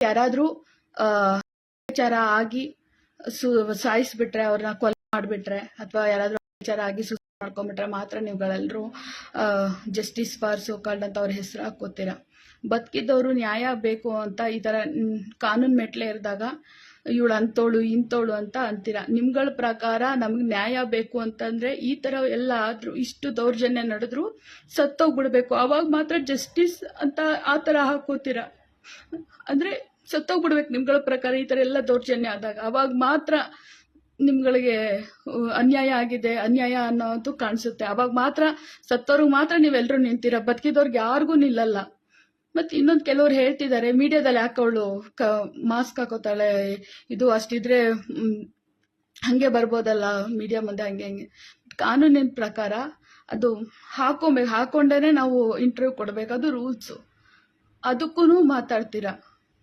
ಯಾರಾದ್ರೂ ಅತ್ಯಾಚಾರ ಆಗಿ ಸು, ಸಾಯಿಸ್ಬಿಟ್ರೆ ಅವ್ರನ್ನ ಕೊಲೆ ಮಾಡಿಬಿಟ್ರೆ, ಅಥವಾ ಯಾರಾದ್ರೂ ಅತ್ಯಾಚಾರ ಆಗಿ ಸುಸ್ತು ಮಾಡ್ಕೊಂಡ್ಬಿಟ್ರೆ ಮಾತ್ರ ನೀವುಗಳೆಲ್ಲರೂ ಜಸ್ಟಿಸ್ ಫಾರ್ ಸೋಕಾಲ್ಡ್ ಅಂತ ಅವ್ರ ಹೆಸರು ಹಾಕೋತೀರಾ ಬದುಕಿದ್ದವರು ನ್ಯಾಯ ಬೇಕು ಅಂತ ಈ ಥರ ಕಾನೂನು ಮೆಟ್ಲೆ ಇರಿದಾಗ ಇವಳು ಅಂತೋಳು ಇಂತೋಳು ಅಂತ ಅಂತೀರ? ನಿಮ್ಗಳ ಪ್ರಕಾರ ನಮ್ಗೆ ನ್ಯಾಯ ಬೇಕು ಅಂತಂದ್ರೆ ಈ ಥರ ಎಲ್ಲ ಆದ್ರೂ, ಇಷ್ಟು ದೌರ್ಜನ್ಯ ನಡೆದ್ರು ಸತ್ತೋಗ್ಬಿಡ್ಬೇಕು. ಅವಾಗ ಮಾತ್ರ ಜಸ್ಟಿಸ್ ಅಂತ ಆ ಥರ ಹಾಕೋತೀರ ಅಂದ್ರೆ ಸತ್ತೋಗ್ಬಿಡ್ಬೇಕು ನಿಮ್ಗಳ ಪ್ರಕಾರ, ಈ ಥರ ಎಲ್ಲ ದೌರ್ಜನ್ಯ ಆದಾಗ. ಅವಾಗ ಮಾತ್ರ ನಿಮ್ಗಳಿಗೆ ಅನ್ಯಾಯ ಆಗಿದೆ, ಅನ್ಯಾಯ ಅನ್ನೋದು ಕಾಣಿಸುತ್ತೆ. ಅವಾಗ ಮಾತ್ರ ಸತ್ತವ್ರಿಗೆ ಮಾತ್ರ ನೀವೆಲ್ಲರೂ ನಿಂತೀರ ಬದುಕಿದವ್ರಿಗೆ ಯಾರಿಗೂ ನಿಲ್ಲಲ್ಲ. ಮತ್ತೆ ಇನ್ನೊಂದು ಕೆಲವ್ರು ಹೇಳ್ತಿದ್ದಾರೆ, ಮೀಡಿಯಾದಲ್ಲಿ ಅವಳು ಕ, ಮಾಸ್ಕ್ ಹಾಕೋತಾಳೆ, ಇದು ಅಷ್ಟಿದ್ರೆ ಹಾಗೆ ಹಂಗೆ ಬರ್ಬೋದಲ್ಲ, ಮೀಡಿಯಾ ಮುಂದೆ ಹಂಗೆ ಹಂಗೆ. ಕಾನೂನಿನ ಪ್ರಕಾರ ಅದು ಹಾಕೊಬೇಕು ಹಾಕೊಂಡೇನೆ ನಾವು ಇಂಟರ್ವ್ಯೂ ಕೊಡಬೇಕು, ಅದು ರೂಲ್ಸು ಅದಕ್ಕೂ ಮಾತಾಡ್ತೀರಾ?